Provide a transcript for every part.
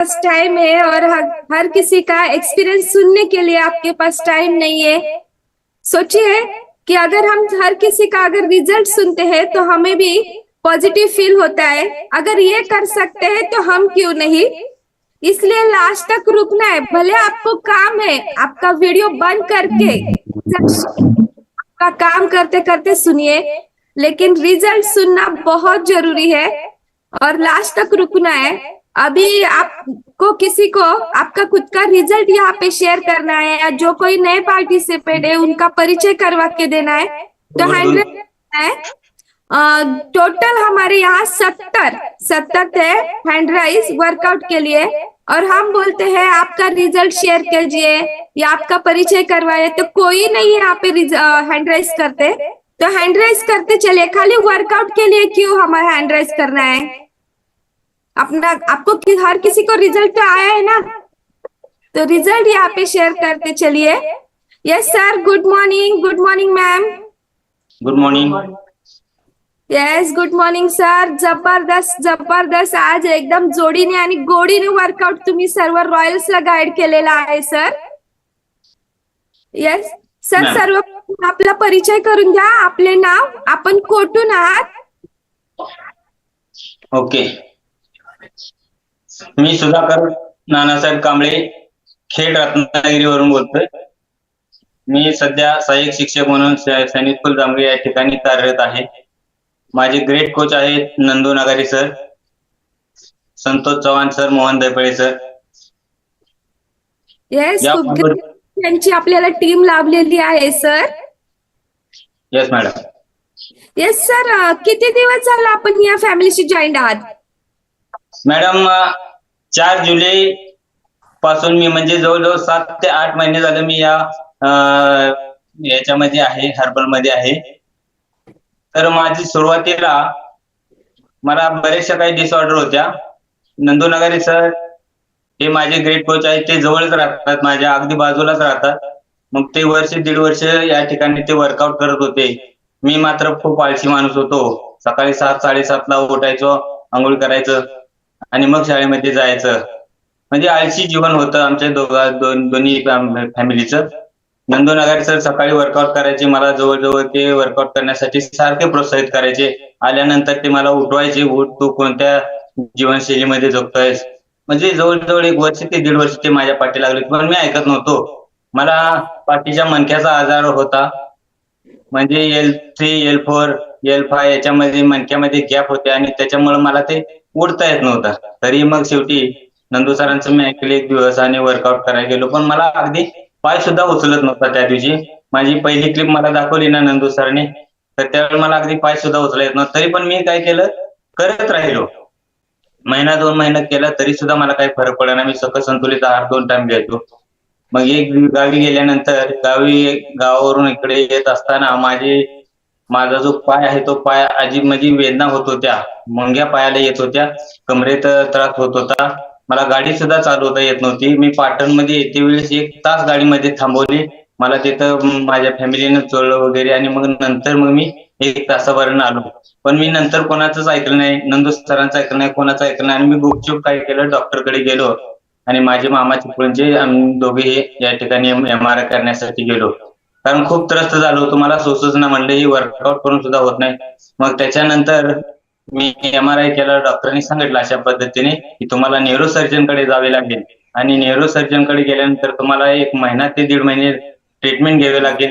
Pass time है और हर, हर किसी का एक्सपीरियंस सुनने के लिए आपके पास टाइम नहीं है। सोचिए कि अगर हम हर किसी का अगर रिज़ल्ट सुनते हैं तो हमें भी पॉजिटिव फील होता है। अगर ये कर सकते हैं तो हम क्यों नहीं? इसलिए लास्ट तक रुकना है। भले आपको काम है आपका वीडियो बंद करके आपका काम करते करते सुनिए लेकिन रिज़ल्ट सुनना बहुत ज़रूरी है और लास्ट तक रुकना है। अभी आपको किसी को आपका खुद का रिज़ल्ट यहाँ पे शेयर करना है या जो कोई नए पार्टिसिपेट है उनका परिचय करवा के देना है तो हंड्रेड है। टोटल हमारे यहाँ सत्तर सत्तर है हैंड राइज वर्कआउट के लिए। और हम बोलते हैं आपका रिज़ल्ट शेयर कीजिए या आपका परिचय करवाए तो कोई नहीं यहाँ पे हैंड राइज करते। तो हैंड राइज करते चलिए खाली वर्कआउट के लिए क्यों हमारा हैंड राइज करना है? अपना आपको कि, हर किसी को रिजल्ट तो आया है ना? तो रिजल्ट यहाँ पे शेयर करते चलिए। Yes sir good morning good morning ma'am good morning yes good morning sir जबरदस्त जबरदस्त. आज एकदम जोडीने आणि गोडीने वर्कआउट तुम्ही सर्व रॉयल्सला गाईड केलेला आहे सर येस सर. सर्व आपला परिचय करून द्या. आपले नाव आपण कोठून आहात? ओके मी सुधाकर नानासाहेब कांबळे खेड रत्नागिरीवरून बोलतोय. मी सध्या सहाय्यक शिक्षक म्हणून सैनिक स्कूल जांभळी या ठिकाणी कार्यरत आहे. माझे ग्रेट कोच आहेत Nandu Nagari sir Santosh Chavan sir Mohan Daiple sir. Yes या खूप बरोबर- great. त्यांची आपल्याला टीम लाभलेली आहे sir. Yes madam yes sir किती दिवस झाला आपण या फॅमिलीशी जॉईन आहात? मॅडम अ, चार जुलै पासून मी म्हणजे जवळजवळ सात ते आठ महिने झाले मी या याच्यामध्ये आहे हर्बलमध्ये आहे. तर माझी सुरुवातीला मला बरेचशा काही डिसऑर्डर होत्या. नंदू सर हे माझे ग्रेट कोच आहेत. ते जवळच राहतात माझ्या अगदी बाजूलाच राहतात. मग ते वर्ष दीड वर्ष या ठिकाणी ते वर्कआउट करत होते. मी मात्र खूप आळशी माणूस होतो. सकाळी सात साडेसातला उठायचो आंघोळ करायचं. आणि मग शाळेमध्ये जायचं. म्हणजे आळशी जीवन होतं आमच्या दोघा दोन दोन्ही फॅमिलीचं. नंदू नगारी सर सकाळी वर्कआउट करायचे मला जवळजवळ ते वर्कआउट करण्यासाठी सारखे प्रोत्साहित करायचे. आल्यानंतर ते मला उठवायचे उठ तू कोणत्या जीवनशैलीमध्ये जगतोयस? म्हणजे जवळजवळ एक वर्ष ते दीड वर्ष ते माझ्या पाठी लागले पण मी ऐकत नव्हतो. मला पाठीच्या मणक्याचा आजार होता. म्हणजे L three L four L five याच्यामध्ये मणक्यामध्ये गॅप होते आणि त्याच्यामुळे मला ते उडता येत नव्हतं. तरी मग शेवटी नंदू सरांचं मी ऐकले एक दिवस आणि वर्कआउट करायला गेलो. पण मला अगदी पाय सुद्धा उचलत नव्हता त्या दिवशी. माझी पहिली क्लिप मला दाखवली ना नंदू सरने. तर त्यावेळी मला अगदी पाय सुद्धा उचला येत नव्हतं. तरी पण मी काय केलं? करत राहिलो. महिना दोन महिना केला तरी सुद्धा मला काही फरक पडला मी सकस संतुलित आहार दोन टाइम घ्यायचो मग एक गावी गेल्यानंतर गावी गावावरून इकडे येत असताना माझी माझा जो पाय आहे तो पाय अजीब म्हणजे वेदना होत होत्या. मुंग्या पायाला येत होत्या. कमरेत त्रास होत होता. मला गाडी सुद्धा चालवता येत नव्हती. मी पाटणमध्ये येते वेळेस एक तास गाडीमध्ये थांबवली. मला तिथं माझ्या फॅमिलीनं चोळलं वगैरे आणि मग नंतर मग मी एक तासाभरानं आलो. पण मी नंतर कोणाचंच ऐकलं नाही. नंदू सरांचं ऐकलं नाही कोणाचं ऐकलं नाही. आणि मी गुपचूप काय केलं? डॉक्टरकडे गेलो. आणि माझे मामाचे पुढचे आम्ही दोघे या ठिकाणी एम आर करण्यासाठी गेलो. कारण खूप त्रस्त झालो. तुम्हाला मला सोसच ना म्हणले ही वर्कआउट करून सुद्धा होत नाही. मग त्याच्यानंतर मी एम आर आय केला डॉक्टरांनी सांगितलं अशा पद्धतीने की तुम्हाला न्यूरोसर्जनकडे जावे लागेल. आणि न्यूरोसर्जनकडे गेल्यानंतर तुम्हाला एक महिना ते दीड महिने ट्रीटमेंट घ्यावे लागेल.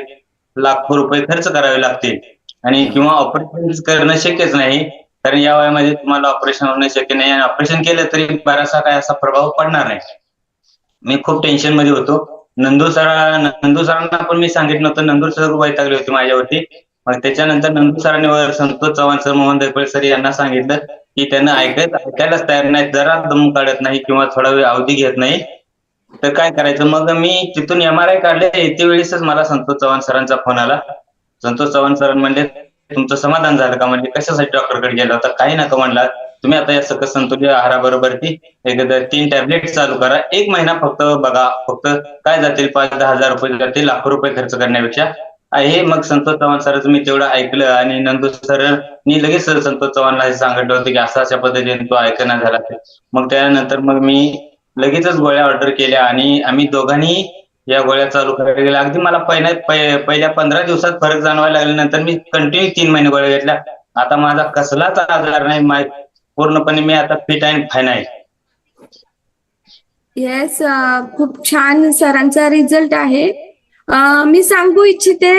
लाखो रुपये खर्च करावे लागतील. आणि किंवा ऑपरेशन करणं शक्यच नाही. कारण या वयामध्ये तुम्हाला ऑपरेशन होणं शक्य नाही. आणि ऑपरेशन केलं तरी बराचसा काय असा प्रभाव पडणार नाही. मी खूप टेन्शनमध्ये होतो. नंदू सरा नंदू सरांना पण मी सांगितलं होतं. नंदू सर वैतागले होते माझ्यावरती? मग त्याच्यानंतर नंदू सरांनी संतोष चव्हाण सर मोहन दैपळे सर यांना सांगितलं की त्यांना ऐकायचं ऐकायलाच तयार नाही जरा दम काढत नाही किंवा थोडा वेळ अवधी घेत नाही. तर काय करायचं? मग मी तिथून एम आर आय काढले. येते वेळेसच मला संतोष चव्हाण सरांचा फोन आला. संतोष चव्हाण सर म्हणले तुमचं समाधान झालं का? म्हणजे कशासाठी डॉक्टरकडे गेला होता? काही नका म्हणला. तुम्ही आता या सकस संतुलित आहाराबरोबर ती एकदा तीन टॅबलेट चालू करा. एक महिना फक्त बघा फक्त काय जातील? पाच दहा हजार रुपये जातील लाखो रुपये खर्च करण्यापेक्षा. हे मग संतोष चव्हाण सरांचं मी तेवढं ऐकलं आणि नंदू सरांनी लगेच संतोष चव्हाणला हे सांगितलं होतं की असा अशा पद्धतीने तो ऐकना झाला मग त्यानंतर मग मी लगेचच गोळ्या ऑर्डर केल्या आणि आम्ही दोघांनी या गोळ्या चालू करायला गेल्या अगदी मला पहिल्या पहिल्या पंधरा दिवसात फरक जाणवायला लागल्यानंतर मी कंटिन्यू तीन महिने गोळ्या घेतल्या. आता माझा कसलाच आजार नाही पूर्णपणे मी आता फिट अँड फाईन आहे. येस खूप छान सरांचा रिझल्ट आहे. मी सांगू इच्छिते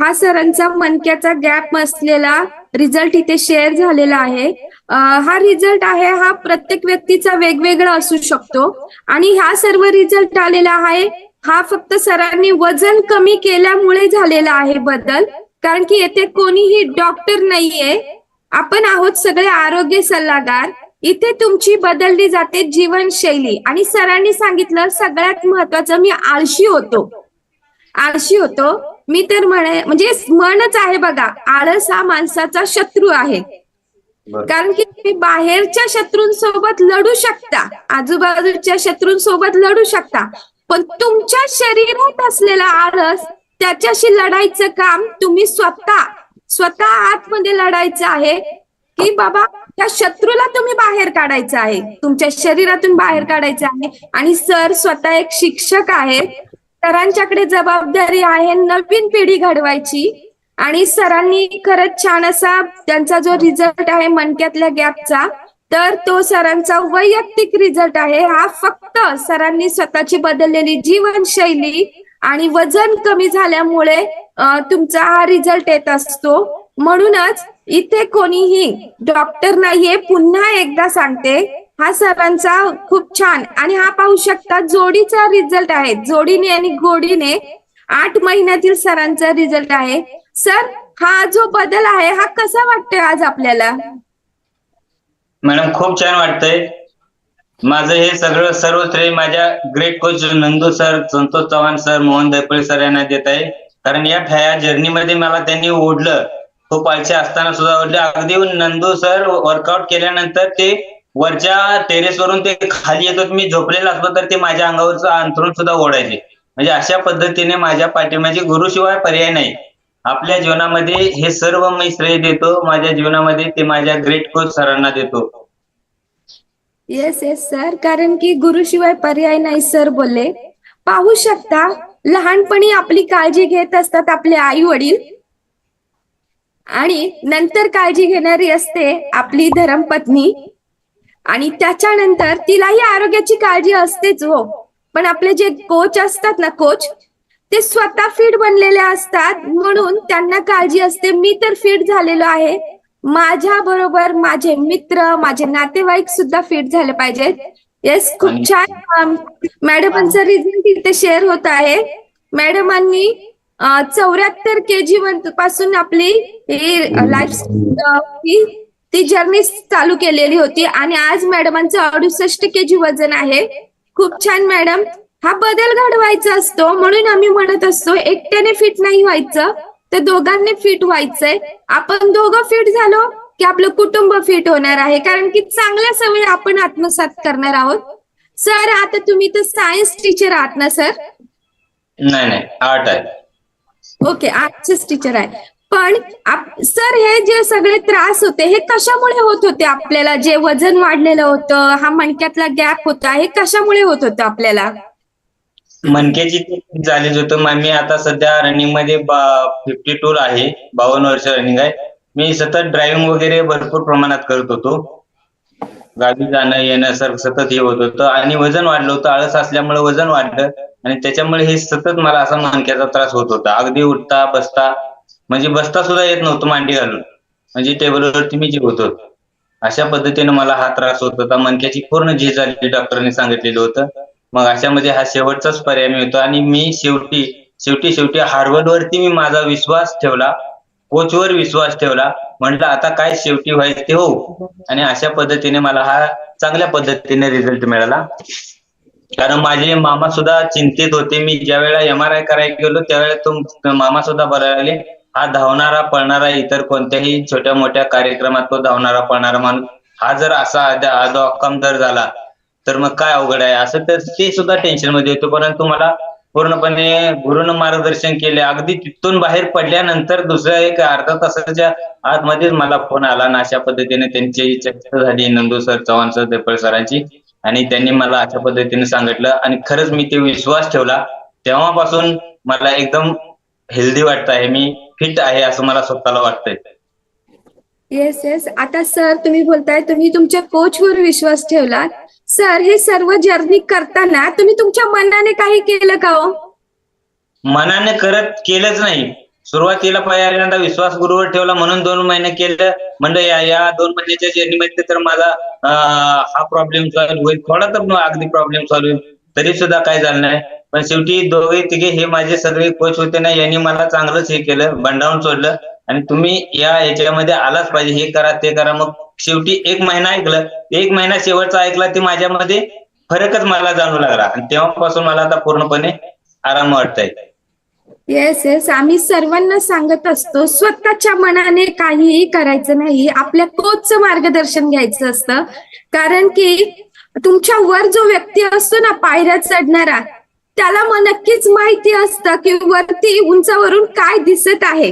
हा सरांचा मणक्याचा गॅप असलेला रिझल्ट इथे शेअर झालेला आहे. हा रिझल्ट आहे हा प्रत्येक व्यक्तीचा वेगवेगळा असू शकतो. आणि हा सर्व रिझल्ट आलेला आहे हा फक्त सरांनी वजन कमी केल्यामुळे झालेला आहे बदल. कारण की येथे कोणीही डॉक्टर नाहीये. आपण आहोत सगळे आरोग्य सल्लागार. इथे तुमची बदलली जाते जीवनशैली. आणि सरांनी सांगितलं सगळ्यात महत्वाचं मी आळशी होतो. आळशी होतो. मी तर म्हणे म्हणजे म्हणच आहे बघा आळस हा माणसाचा शत्रू आहे. कारण की तुम्ही बाहेरच्या शत्रूंसोबत लढू शकता. आजूबाजूच्या शत्रूंसोबत लढू शकता. पण तुमच्या शरीरात असलेला आळस त्याच्याशी लढायचं काम तुम्ही स्वतः स्वतः आतमध्ये लढायचं आहे की बाबा त्या शत्रूला तुम्ही बाहेर काढायचं आहे. तुमच्या शरीरातून बाहेर काढायचं आहे. आणि सर स्वतः एक शिक्षक आहेत. सरांच्याकडे जबाबदारी आहे नवीन पिढी घडवायची. आणि सरांनी खरंच छान असा त्यांचा जो रिझल्ट आहे मणक्यातल्या गॅपचा तर तो सरांचा वैयक्तिक रिझल्ट आहे. हा फक्त सरांनी स्वतःची बदललेली जीवनशैली आणि वजन कमी झाल्यामुळे तुमचा हा रिझल्ट येत असतो. म्हणूनच इथे कोणीही डॉक्टर नाहीये पुन्हा एकदा सांगते हा सरांचा खूप छान आणि हा पाहू शकता जोडीचा रिझल्ट आहे. जोडीने आणि गोडीने आठ महिन्यातील सरांचा रिझल्ट आहे. सर हा जो बदल आहे हा कसा वाटतोय आज आपल्याला? मॅडम खूप छान वाटतंय. माझं हे सगळं सर्व श्रेय माझ्या great coach Nandu sir Santosh Chavan sir Mohan Daiple sir यांना देत आहे. कारण या ठया जर्नीमध्ये मला त्यांनी ओढलं. खूप आळशी असताना सुद्धा ओढलं. अगदी नंदू सर वर्कआउट केल्यानंतर ते वरच्या टेरेसवरून ते खाली येतो मी झोपलेला असतो तर ते माझ्या अंगावरचं अंथरूण सुद्धा ओढायचे. म्हणजे अशा पद्धतीने माझ्या पाठीमागे गुरुशिवाय पर्याय नाही. आपल्या जीवनामध्ये हे सर्व मी श्रेय देतो. माझ्या जीवनामध्ये ते माझ्या ग्रेट कोच सरांना देतो. येस येस सर कारण की गुरुशिवाय पर्याय नाही सर बोलले. पाहू शकता लहानपणी आपली काळजी घेत असतात आपले आई वडील. आणि नंतर काळजी घेणारी असते आपली धर्मपत्नी. आणि त्याच्यानंतर तिलाही आरोग्याची काळजी असतेच हो. पण आपले जे कोच असतात ना कोच ते स्वतः फिट बनलेले असतात. म्हणून त्यांना काळजी असते. मी तर फिट झालेलो आहे. माझ्या बरोबर माझे मित्र माझे नातेवाईक सुद्धा फिट झाले पाहिजेत. येस खूप छान. मॅडमचा रिझल्ट इथे शेअर होत आहे. मॅडमांनी चौऱ्याहत्तर के जी पासून आपली लाईफ ती जर्नी चालू केलेली होती. आणि आज मॅडमांचं अडुसष्ट के जी वजन आहे. खूप छान मॅडम हा बदल घडवायचा असतो. म्हणून आम्ही म्हणत असतो एकट्याने फिट नाही व्हायचं तर दोघांनी फिट व्हायचंय. आपण दोघं फिट झालो की आपलं कुटुंब फिट होणार आहे. कारण की चांगल्या सवयी आपण आत्मसात करणार आहोत. सर आता तुम्ही तर सायन्स टीचर आहात ना सर? नाही नाही. आर्ट आहे. ओके आर्टचेच टीचर आहे. पण आप- सर हे जे सगळे त्रास होते हे कशामुळे होत होते आपल्याला? जे वजन वाढलेलं होतं हा मणक्यातला गॅप होता हे कशामुळे होत होतं आपल्याला? मनकेची झालीच होतं. मग मी आता सध्या रनिंगमध्ये फिफ्टी टू आहे. बावन्न वर्ष रनिंग आहे. मी सतत ड्रायव्हिंग वगैरे भरपूर प्रमाणात करत होतो. गावी जाणं येणं सर सतत हे होत होतं. आणि वजन वाढलं होतं. आळस असल्यामुळे वजन वाढलं. आणि त्याच्यामुळे हे सतत मला असा मानक्याचा त्रास होत होता. अगदी उठता बसता. म्हणजे बसता सुद्धा येत नव्हतं मांडी घालून. म्हणजे टेबलवरती मी जेवत होतो. अशा पद्धतीने मला हा त्रास होत होता. मनक्याची पूर्ण झीज झाली डॉक्टरांनी सांगितलेलं होतं. मग अशामध्ये हा शेवटचाच पर्याय मिळतो. आणि मी शेवटी शेवटी शेवटी हार्वर्ड वरती मी माझा विश्वास ठेवला. कोचवर विश्वास ठेवला. म्हटलं आता काय शेवटी व्हायचं ते हो आणि अशा पद्धतीने मला हा चांगल्या पद्धतीने रिझल्ट मिळाला. कारण माझे मामा सुद्धा चिंतित होते. मी ज्या वेळेला एम आर आय करायला गेलो त्यावेळेला तो मामा सुद्धा बोलायला हा धावणारा पळणारा इतर कोणत्याही छोट्या मोठ्या कार्यक्रमात तो धावणारा पळणारा माणूस. हा जर असा आद- आदो अक्कम जर झाला तर मग काय अवघड आहे? असं तर ते सुद्धा टेन्शनमध्ये येतो परंतु मला पूर्णपणे गुरुनं मार्गदर्शन केले. अगदी तिथून बाहेर पडल्यानंतर दुसऱ्या एक अर्धा तासाच्या आतमध्येच मला फोन आला आणि अशा पद्धतीने त्यांची चर्चा झाली नंदू सर चव्हाण सर देपळ सरांची. आणि त्यांनी मला अशा पद्धतीने सांगितलं आणि खरंच मी ते विश्वास ठेवला. तेव्हापासून मला एकदम हेल्दी वाटत आहे. मी फिट आहे असं मला स्वतःला वाटतंय. येस येस आता सर तुम्ही बोलताय तुम्ही तुमच्या कोचवर विश्वास ठेवला सर हे सर्व जर्नी करताना तुम्ही तुमच्या मनाने काही केलं का हो? मनाने करत केलंच नाही. सुरुवातीला पहिल्यांदा विश्वास गुरुवर ठेवला. म्हणून दोन महिने केलं. म्हणजे या या दोन महिन्याच्या जर्नीमध्ये तर माझा हा प्रॉब्लेम सॉल्व्ह होईल. थोडा तर मग अगदी प्रॉब्लेम सॉल्व्ह होईल. तरी सुद्धा काय झालं नाही. पण शेवटी दोघे तिघे हे माझे सगळे कोच होते ना यांनी मला चांगलंच हे केलं. बंडावून सोडलं. आणि तुम्ही या याच्यामध्ये आलाच पाहिजे हे करा ते करा. मग शेवटी एक महिना ऐकलं एक महिना शेवटचा ऐकला ते माझ्यामध्ये फरकच मला जाणू लागला. आणि तेव्हापासून मला आता पूर्णपणे आराम वाटतंय. येस येस आम्ही सर्वांना सांगत असतो स्वतःच्या मनाने काहीही करायचं नाही. आपल्या कोचचं मार्गदर्शन घ्यायचं असतं. कारण की तुमच्या वर जो व्यक्ती असतो ना पायऱ्या चढणारा त्याला मग नक्कीच माहिती असतं की वरती उंचावरून काय दिसत आहे.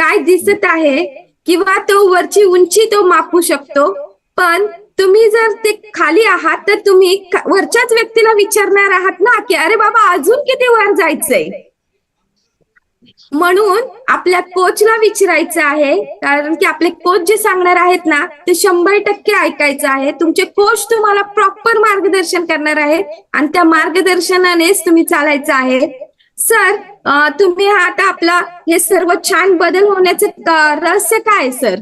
काय दिसत आहे किंवा तो वरची उंची तो मापू शकतो पण तुम्ही जर ते खाली आहात तर तुम्ही वरच्याच व्यक्तीला विचारणार आहात ना की अरे बाबा अजून किती वर जायचंय? म्हणून आपल्या कोचला विचारायचं आहे कारण की आपले कोच जे सांगणार आहेत ना ते शंभर टक्के ऐकायचं आहे. तुमचे कोच तुम्हाला प्रॉपर मार्गदर्शन करणार आहे आणि त्या मार्गदर्शनानेच तुम्ही चालायचं आहे. सर तुम्ही आता आपला हे सर्व छान बदल होण्याचं रहस्य काय सर?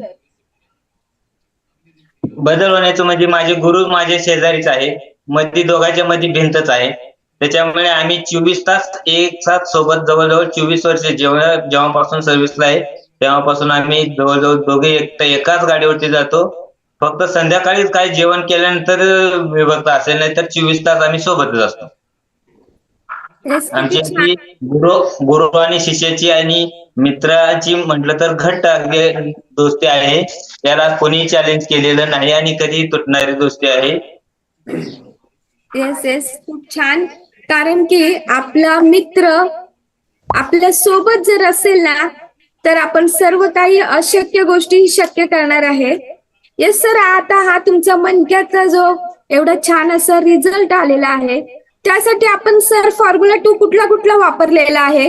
बदल होण्याचं म्हणजे माझे गुरु माझे शेजारीच आहे. मध्ये दोघांच्या मध्ये भिंतच आहे. त्याच्यामुळे आम्ही चोवीस तास एक साथ सोबत जवळजवळ चोवीस वर्ष जेव्हा जेव्हापासून सर्व्हिसला आहे तेव्हापासून आम्ही जवळजवळ दोघे एक एकाच गाडीवरती जातो. फक्त संध्याकाळीच काय जेवण केल्यानंतर विभक्त असेल नाही तर चोवीस तास आम्ही सोबतच असतो. Yes, आमची किती छान. अशी गुरु गुरु आणि शिष्याची आणि मित्राची म्हटलं तर घट्ट अगदी दोस्ती आहे. त्याला कोणी चॅलेंज केलेलं नाही आणि कधी तुटणारी दोस्ती आहे. येस येस खूप छान. कारण की आपला मित्र आपल्यासोबत जर असेल ना तर आपण सर्व काही अशक्य गोष्टी शक्य करणार आहे. येस सर आता हा तुमचा मनक्याचा जो एवढा छान असा रिझल्ट आलेला आहे त्यासाठी आपण सर फॉर्म्युला टू कुठला कुठला वापरलेला आहे?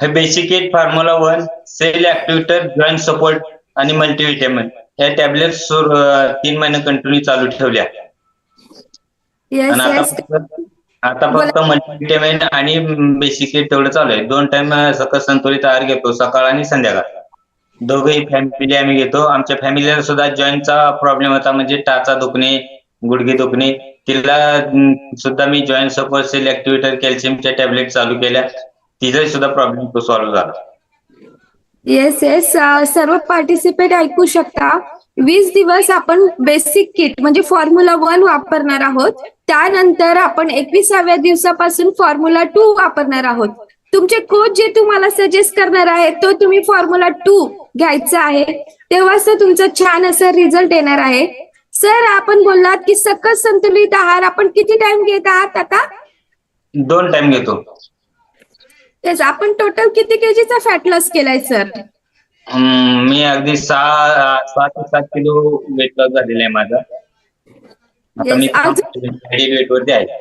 हे basic eight formula one cell activator joint support आणि मल्टीव्हिटॅमिन या टॅबलेट तीन महिने कंटिन्यू चालू ठेवल्या. आणि आता फक्त आता फक्त मल्टीव्हिटॅमिन आणि बेसिक एट तेवढं चालू आहे. दोन टाइम सकस संतुलित आहार घेतो सकाळ आणि संध्याकाळ. दोघही फॅमिली आम्ही घेतो. आमच्या फॅमिलीला सुद्धा जॉईंटचा प्रॉब्लेम होता म्हणजे टाचा दुखणे गुडघे दुखणे तिला सुद्धा मी जॉईंट सपोर्ट सेल ऍक्टिव्हेटर कॅल्शियमच्या टॅबलेट चालू केल्या. तिचा सुद्धा प्रॉब्लेम तो सॉल्व्ह झाला. येस येस सर्व पार्टिसिपेट ऐकू शकता. वीस दिवस आपण बेसिक किट म्हणजे फॉर्म्युला वन वापरणार आहोत. त्यानंतर आपण एकविसाव्या दिवसापासून फॉर्म्युला टू वापरणार आहोत. तुमचे कोच जे तुम्हाला सजेस्ट करणार आहे तो तुम्ही फॉर्म्युला टू घ्यायचा आहे. तेव्हाच तुमचा छान असा रिझल्ट येणार आहे. सर आपण बोललात की सकस संतुलित आहार आपण किती टाइम घेत आहात आता? दोन टाइम घेतो. तेच आपण टोटल किती केजीचा फॅट लॉस केलाय सर अं, मी अगदी सहा सहा ते सात किलो वेट लॉस झालेला आहे माझा. आता Yes, मी अजून- वेट वरती आहे.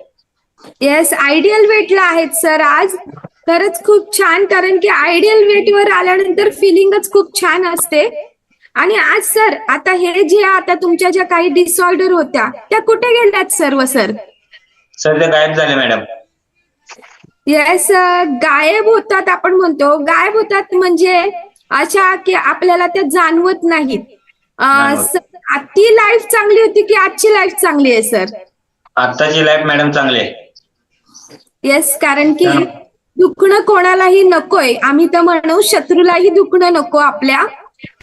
येस आयडियल वेटला आहेत सर आज. खरंच खूप छान कारण की आयडियल वेटवर आल्यानंतर फिलिंगच खूप छान असते. आणि आज सर आता हे जे आता तुमच्या ज्या काही डिसऑर्डर होत्या त्या कुठे गेल्यात सर्व सर? सध्या गायब झाले मॅडम. येस गायब होतात आपण म्हणतो. गायब होतात म्हणजे अशा की आपल्याला त्या जाणवत नाहीत. ती लाईफ चांगली होती की आजची लाईफ चांगली आहे सर? आत्ताची लाईफ मॅडम चांगली आहे. येस कारण की. दुखणं कोणालाही नकोय. आम्ही तर म्हणू शत्रूलाही दुखणं नको आपल्या.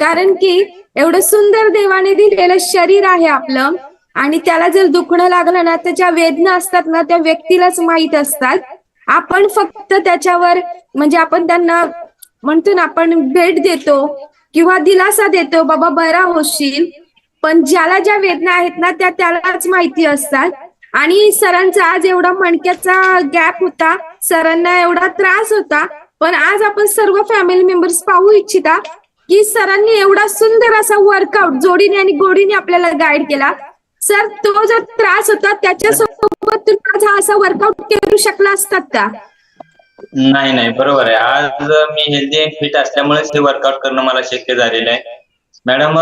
कारण की एवढं सुंदर देवाने दिलेलं शरीर आहे आपलं आणि त्याला जर दुखणं लागलं ना त्याच्या वेदना असतात ना त्या व्यक्तीलाच माहीत असतात. आपण फक्त त्याच्यावर म्हणजे आपण त्यांना म्हणतो ना आपण भेट देतो किंवा दिलासा देतो बाबा बरा होशील. पण ज्याला ज्या वेदना आहेत ना त्या त्यालाच माहिती असतात. आणि सरांचा आज एवढा मणक्याचा गॅप होता. सरांना एवढा त्रास होता. पण आज आपण सर्व फॅमिली मेंबर्स पाहू इच्छिता. की सरांनी एवढा सुंदर असा वर्कआउट जोडीने आणि गोडीने आपल्याला गाईड केला. सर तो जो त्रास होता त्याच्यासोबत तुम्ही आज हा असा वर्कआउट करू शकला असतात का? नाही नाही बरोबर आहे. आज मी हेल्दी अँड फिट असल्यामुळेच हे वर्कआउट करणं मला शक्य झालेलं आहे. मॅडम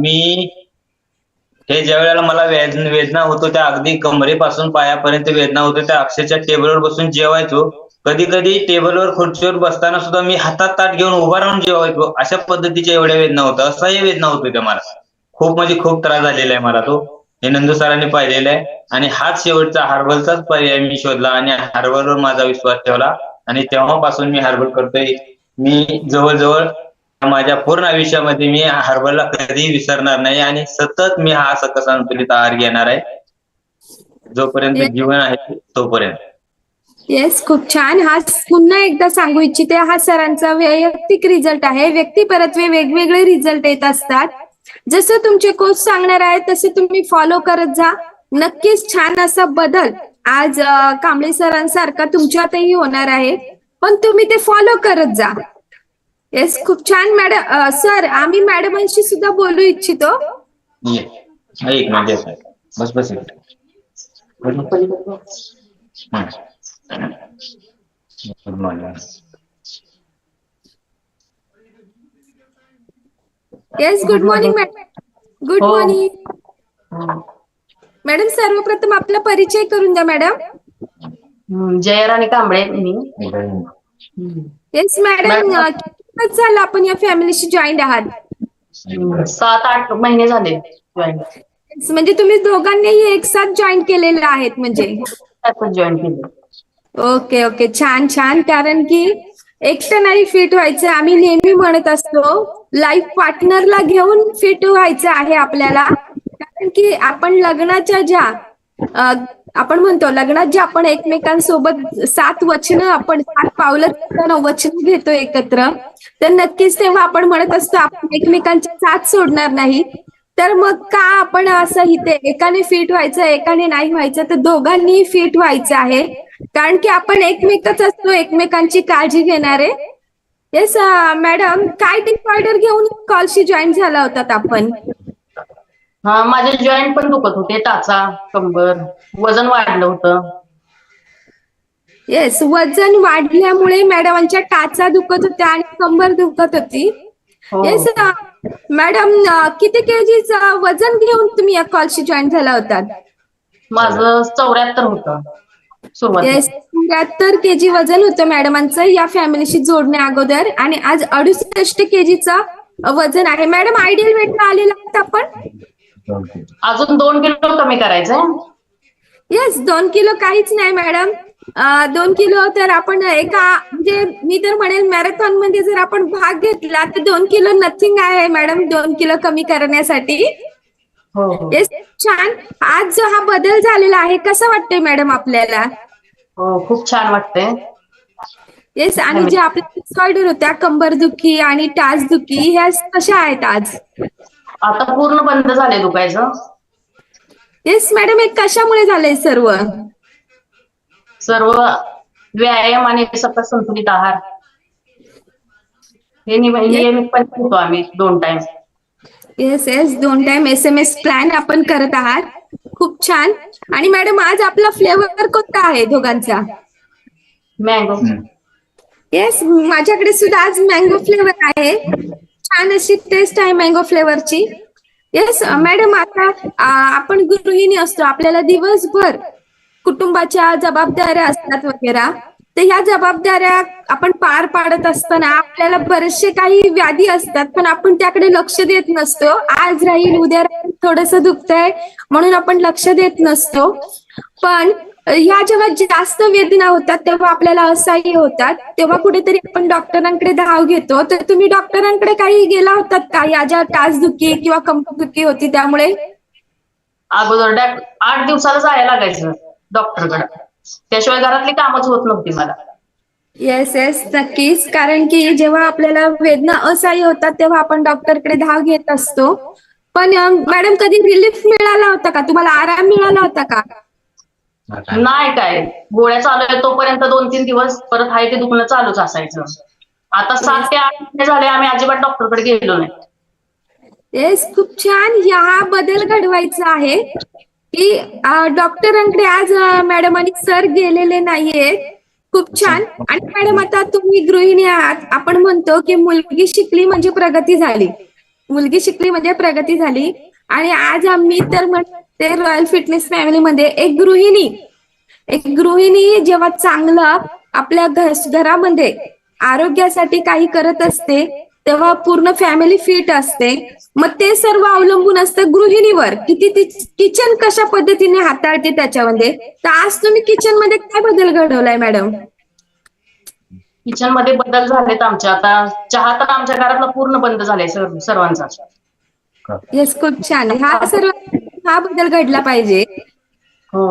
मी हे ज्या वेळेला मला वेद वेदना होतो त्या अगदी कमरेपासून पायापर्यंत वेदना होतो त्या अक्षरशः टेबलवर बसून जेवायचो. कधी कधी टेबलवर खुर्चीवर बसताना सुद्धा मी हातात ताट घेऊन उभा राहून जेवायचो. अशा पद्धतीच्या एवढ्या वेदना होत्या. असह्य वेदना होत होत्या मला. खूप म्हणजे खूप त्रास झालेला आहे मला तो. हे नंदू सरांनी पाहिलेलं आहे. आणि हाच शेवटचा हार्बलचाच पर्याय मी शोधला आणि हार्बलवर माझा विश्वास ठेवला. आणि तेव्हापासून मी हार्बल करतोय. मी जवळजवळ माझ्या पूर्ण आयुष्यामध्ये मी हर्बलला कधीही विसरणार नाही आणि सतत मी हा सकस संतुलित आहार घेणार आहे? जोपर्यंत जीवन आहे तोपर्यंत. येस खूप छान. हा पुन्हा एकदा सांगू इच्छिते हा सरांचा वैयक्तिक रिझल्ट आहे. व्यक्तिपरत्वे वेगवेगळे रिझल्ट येत असतात. जसं तुमचे कोच सांगणार आहे तसे तुम्ही फॉलो करत जा. नक्कीच छान असा बदल आज कांबळे सरांसारखा तुमच्यातही होणार आहे. पण तुम्ही ते फॉलो करत जा. येस खूप छान मॅडम सर आम्ही मॅडमांशी सुद्धा बोलू इच्छितो. एक. बस बस yes good morning madam good हो. मॉर्निंग मॅडम सर्वप्रथम आपला परिचय करून द्या मॅडम हम्म, जयराणी कांबळे मी. Yes madam. अं, किती दिवस झालं आपण या फॅमिलीशी जॉईंट आहात? हम्म, सात आठ महिने झाले जॉईन Yes, म्हणजे तुम्ही दोघांनीही एक साथ जॉईन केलेले आहेत म्हणजे. जॉईन केलं. Okay okay. छान छान. कारण की एकटं नाही फिट व्हायचं. आम्ही नेहमी म्हणत असतो लाईफ पार्टनरला घेऊन फिट व्हायचं आहे आपल्याला. कारण की आपण लग्नाच्या ज्या आपण म्हणतो लग्नात जे आपण एकमेकांसोबत सात वचन आपण सात पावलं वचन घेतो एकत्र तर नक्कीच तेव्हा आपण म्हणत असतो आपण एकमेकांची साथ सोडणार नाही. तर मग का आपण असं इथे एकाने फिट व्हायचं एकाने नाही व्हायचं? तर दोघांनी फिट व्हायचं आहे. कारण की आपण एकमेकच असतो एकमेकांची काळजी घेणारे. येस मॅडम काय डिसऑर्डर घेऊन कॉलशी जॉईन झाला होतात आपण? हा माझे जॉईंट पण दुखत होते टाचा कंबर वजन वाढलं होतं. येस वजन वाढल्यामुळे मॅडमांच्या टाचा दुखत होत्या आणि कंबर दुखत होती. हो. येस मॅडम किती केजीच वजन घेऊन तुम्ही या कॉलशी जॉईन झाला होतात? माझं चौऱ्याहत्तर होतं. सुरुवातीला येस त्र्याहत्तर केजी वजन होतं मॅडमांचं या फॅमिलीशी जोडण्या अगोदर. आणि आज अडुसष्ट केजीचं वजन आहे. मॅडम आयडियल वेटला आलेला आहात आपण? अजून दोन किलो कमी करायचंय. येस दोन किलो काहीच नाही मॅडम. दोन किलो तर आपण एका म्हणजे मी तर म्हणेल मॅरेथॉनमध्ये जर आपण भाग घेतला तर दोन किलो नथिंग आहे मॅडम. दोन किलो कमी करण्यासाठी. येस छान. आज जो हा बदल झालेला आहे कसा वाटतंय मॅडम आपल्याला? हो खूप छान वाटतंय. येस आणि जे आपल्या डिसऑर्डर होत्या कंबरदुखी आणि टाचदुखी ह्या कशा आहेत आज? आता पूर्ण बंद झाले दुखायचं. येस मॅडम हे कशामुळे झालंय सर्व? सर्व व्यायाम आणि सकस संतुलित आहार. हे नियम- नियमितपणे घेतो आम्ही दोन टाइम येस येस दोन time S M S plan आपण करत आहात. खूप छान. आणि मॅडम आज आपला फ्लेवर कोणता आहे दोघांचा? मँगो येस माझ्याकडे सुद्धा आज मँगो फ्लेवर आहे. छान अशी टेस्ट आहे मँगो फ्लेवरची येस मॅडम आता आपण गृहिणी असतो. आपल्याला दिवसभर कुटुंबाच्या जबाबदाऱ्या असतात वगैरे. तर ह्या जबाबदाऱ्या आपण पार पाडत असताना आपल्याला बरेचसे काही व्याधी असतात पण आपण त्याकडे लक्ष देत नसतो. आज राहील उद्या राहील थोडस दुखतंय म्हणून आपण लक्ष देत नसतो. पण ह्या जेव्हा जास्त वेदना होतात तेव्हा आपल्याला असह्य होतात. तेव्हा कुठेतरी आपण डॉक्टरांकडे धाव घेतो. तर तुम्ही डॉक्टरांकडे काही गेला होतात का? या ज्या टाचदुखी किंवा कंपदुखी होती त्यामुळे? अगोदर आठ दिवसाला जायला लागायचं डॉक्टरकडे. त्याशिवाय घरातली कामच होत नव्हती मला. येस येस नक्कीच. कारण की जेव्हा आपल्याला वेदना असह्य होतात तेव्हा आपण डॉक्टरकडे धाव घेत असतो. पण मॅडम कधी रिलीफ मिळाला होता का? तुम्हाला आराम मिळाला होता का? नाही काय. गोळ्या चालू आहे तोपर्यंत दोन तीन दिवस परत आहे ते दुखणं चालूच असायचं. आता सात ते आठ महिने झाले आम्ही अजिबात डॉक्टरकडे गेलो नाही. येस खूप छान. हा बदल घडवायचा आहे. की डॉक्टरांकडे आज मॅडम आणि सर गेलेले नाहीये. खूप छान. आणि मॅडम आता तुम्ही गृहिणी आहात. आपण म्हणतो की मुलगी शिकली म्हणजे प्रगती झाली. मुलगी शिकली म्हणजे प्रगती झाली. आणि आज आम्ही तर म्हणते रॉयल फिटनेस फॅमिलीमध्ये एक गृहिणी. एक गृहिणी जेव्हा चांगलं आपल्या घरामध्ये आरोग्यासाठी काही करत असते तेव्हा पूर्ण फॅमिली फिट असते. मग ते सर्व अवलंबून असतं गृहिणीवर की ती ती किचन कशा पद्धतीने हाताळते त्याच्यामध्ये. तर आज तुम्ही किचनमध्ये काय बदल घडवलाय मॅडम किचनमध्ये बदल झालेत आमच्या आता चहा तर आमच्या घरातला पूर्ण बंद झालाय सर्व सर्वांचा. येस खूप छान हा सर्व हा बदल घडला पाहिजे. हो.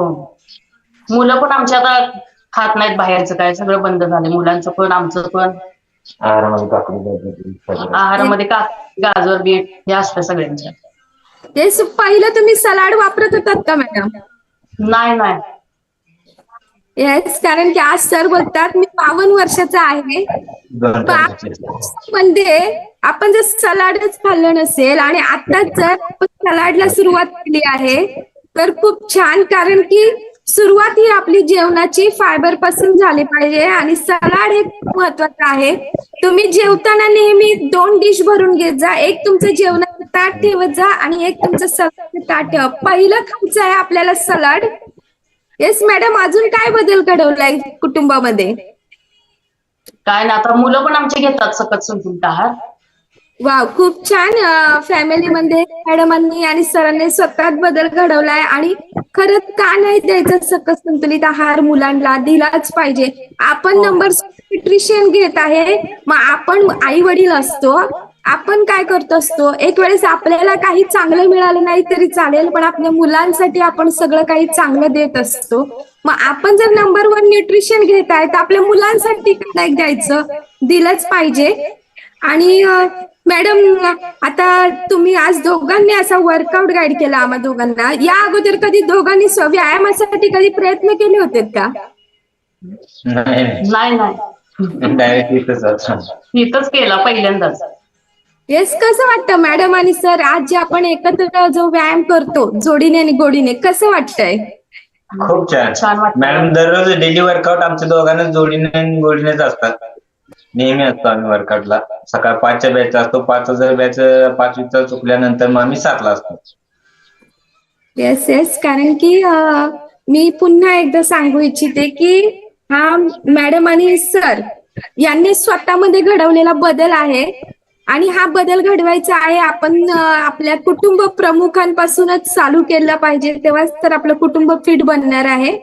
मुलं पण आमच्या आता खात नाहीत बाहेरचं काय सगळं बंद झालंय. मुलांचं पण आमचं पण. आहारामध्ये काकडी. आहारामध्ये का गाजर बीट हे असतं सगळ्यांच्या येस पहिलं तुम्ही सलाड वापरत होतात का मॅडम नाही नाही येस कारण की आज सर बोलतात मी बावन्न वर्षाचा आहे दोन. मध्ये आपण जर सलाडच खाल्लं नसेल आणि आता जर आपण सलाडला सुरुवात केली आहे तर खूप छान कारण की सुरुवात ही आपली जेवणाची फायबरपासून झाली पाहिजे आणि सलाड हे खूप महत्वाचं आहे. तुम्ही जेवताना नेहमी दोन डिश भरून घेत जा. एक तुमचं जेवणाचं ताट ठेवत जा आणि एक तुमचं सलाडचं ताट ठेवा. पहिलं खायचं आहे आपल्याला सलाड. येस मॅडम अजून काय बदल घडवलाय कुटुंबामध्ये? काय ना आता मुलं पण आमचे घेतात सकत संतुलित आहार वाव खूप छान फॅमिलीमध्ये मॅडमांनी आणि सरांनी स्वतःच बदल घडवलाय आणि खरंच का नाही द्यायचं सकस संतुलित आहार मुलांना दिलाच पाहिजे. आपण नंबर न्यूट्रिशन घेत आहे मग आपण आई वडील असतो आपण काय करत असतो? एक वेळेस आपल्याला काही चांगलं मिळालं नाही तरी चालेल पण आपल्या मुलांसाठी आपण सगळं काही चांगलं देत असतो. मग आपण जर नंबर वन न्यूट्रिशन घेत आहे तर आपल्या मुलांसाठी का नाही द्यायचं? दिलंच पाहिजे. आणि मॅडम आता तुम्ही आज दोघांनी असा वर्कआउट गाईड केला आम्हा दोघांना. या अगोदर कधी दोघांनी व्यायामासाठी कधी प्रयत्न केले होते का? नाही नाही नाही. डायरेक्ट इथंच केला पहिल्यांदाच. येस कसं वाटतं मॅडम आणि सर? आज जे आपण एकत्र जो व्यायाम करतो जोडीने आणि गोडीने कसं वाटतंय? खूप छान. छान वाटतं. मॅडम दररोज डेली वर्कआउट आमच्या दोघांना जोडीने आणि गोडीनेच असतात. नेहमी असतो आम्ही वर्कआउटला सकाळ पाचच्या बॅच असतो पाच हजार बॅच पाचवीचा चुकल्यानंतर मग आम्ही सातला असतो. येस येस कारण की मी पुन्हा एकदा सांगू इच्छिते की हा मॅडम आणि सर यांनी स्वतःमध्ये घडवलेला बदल आहे. आणि हा बदल घडवायचा आहे आपण आपल्या कुटुंब प्रमुखांपासूनच चालू केला पाहिजे तेव्हाच तर आपलं कुटुंब फिट बनणार आहे.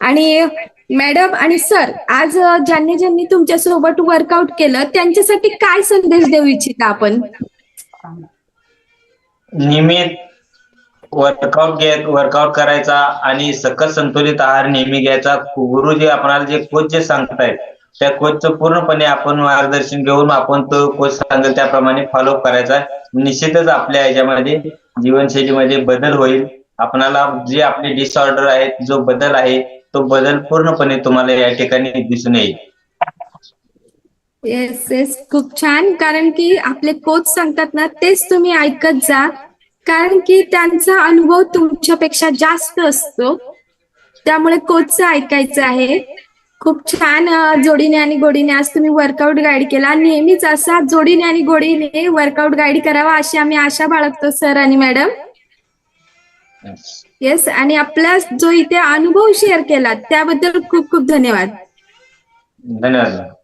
आणि मॅडम आणि सर आज ज्यांनी ज्यांनी तुमच्यासोबत वर्कआउट केलं त्यांच्यासाठी काय संदेश देऊ इच्छिता आपण? नियमित वर्कआउट घे वर्कआउट करायचा आणि सकस संतुलित आहार नेहमी घ्यायचा. गुरुजी आपणाला जे कोच जे सांगतायत त्या कोचचं पूर्णपणे आपण मार्गदर्शन घेऊन आपण तो कोच सांगेल त्याप्रमाणे फॉलोअप करायचा. निश्चितच आपल्या याच्यामध्ये जीवनशैलीमध्ये बदल होईल. आपणाला जे आपले डिसऑर्डर आहेत जो बदल आहे तो बदल पूर्णपणे तुम्हाला या ठिकाणी दिसून येईल. येस येस खूप छान. कारण की आपले कोच सांगतात ना तेच तुम्ही ऐकत जा. कारण की त्यांचा अनुभव तुमच्यापेक्षा जास्त असतो. त्यामुळे कोचचं ऐकायचं आहे. खूप छान जोडीने आणि गोडीने आज तुम्ही वर्कआउट गाईड केला. नेहमीच असा जोडीने आणि गोडीने वर्कआउट गाईड करावा अशी आम्ही आशा बाळगतो सर आणि मॅडम येस आणि आपला जो इथे अनुभव शेअर केला त्याबद्दल खूप खूप धन्यवाद. धन्यवाद.